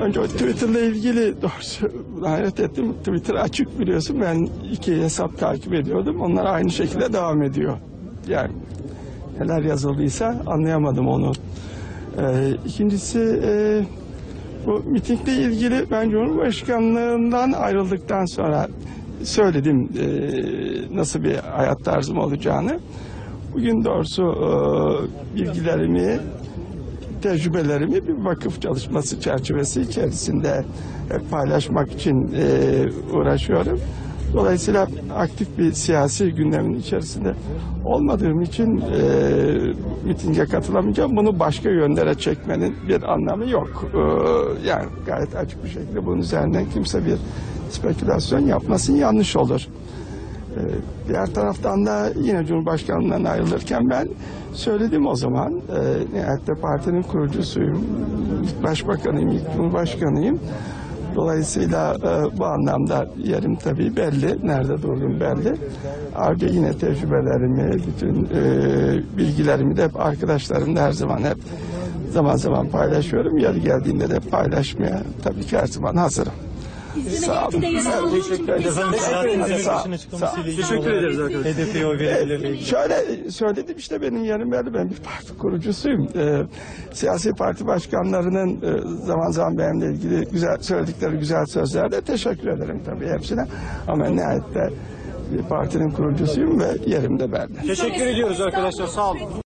Önce Twitter'la ilgili doğrusu hayret ettim. Twitter açık biliyorsun. Ben iki hesap takip ediyordum. Onlar aynı şekilde devam ediyor. Yani neler yazıldıysa anlayamadım onu. Ee, ikincisi e, bu mitingle ilgili ben Cumhurbaşkanlığından ayrıldıktan sonra söyledim e, nasıl bir hayat tarzım olacağını. Bugün doğrusu e, bilgilerimi tecrübelerimi bir vakıf çalışması çerçevesi içerisinde hep paylaşmak için e, uğraşıyorum. Dolayısıyla aktif bir siyasi gündemin içerisinde olmadığım için e, mitinge katılamayacağım. Bunu başka yönlere çekmenin bir anlamı yok. E, yani gayet açık bir şekilde bunun üzerinden kimse bir spekülasyon yapmasın yanlış olur. Ee, Diğer taraftan da yine Cumhurbaşkanlığından ayrılırken ben söyledim o zaman. E, nihayette partinin kurucusuyum. Başbakanıyım, ilk cumhurbaşkanıyım. Dolayısıyla e, bu anlamda yerim tabii belli. Nerede durduğum belli. Ayrıca yine tecrübelerimi, bütün e, bilgilerimi de hep arkadaşlarımla her zaman hep zaman zaman paylaşıyorum. Yeri geldiğinde de paylaşmaya tabii ki her zaman hazırım. Sağ olun. Teşekkür ederim. Selahattin Sağ- Demirtaş'ın açıklamasıyla ilgili Teşekkür ederiz arkadaşlar. HDP'ye oy ilgili. Şöyle söyledim işte benim yerim belli. Ben bir parti kurucusuyum. Ee, siyasi parti başkanlarının e, zaman zaman benimle ilgili güzel söyledikleri güzel sözlerde teşekkür ederim tabii hepsine. Ama nihayette bir partinin kurucusuyum ve yerim de belli. Teşekkür ediyoruz arkadaşlar. Sağ olun.